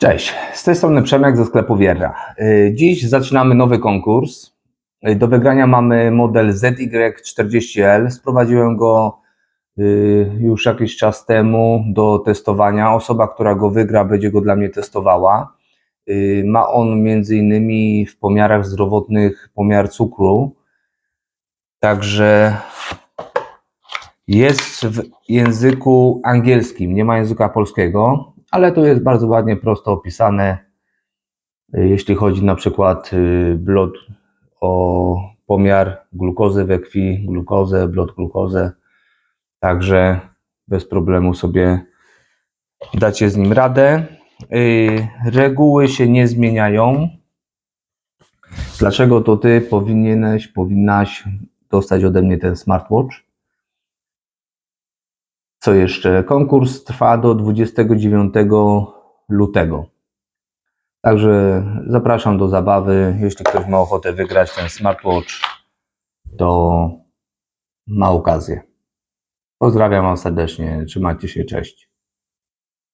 Cześć, z tej strony Przemek ze sklepu Wierra. Y, Dziś zaczynamy nowy konkurs. Y, Do wygrania mamy model ZY40L. Sprowadziłem go y, już jakiś czas temu do testowania. Osoba, która go wygra, będzie go dla mnie testowała. Ma on między innymi w pomiarach zdrowotnych pomiar cukru. Także jest w języku angielskim, nie ma języka polskiego, ale tu jest bardzo ładnie, prosto opisane, jeśli chodzi na przykład y, blood o pomiar glukozy we krwi, glukozę, blood glukozę. Także bez problemu sobie dacie z nim radę. Y, Reguły się nie zmieniają. Dlaczego to ty powinieneś, powinnaś dostać ode mnie ten smartwatch? Co jeszcze? Konkurs trwa do 29 lutego. Także zapraszam do zabawy. Jeśli ktoś ma ochotę wygrać ten smartwatch, to ma okazję. Pozdrawiam Was serdecznie. Trzymajcie się, cześć.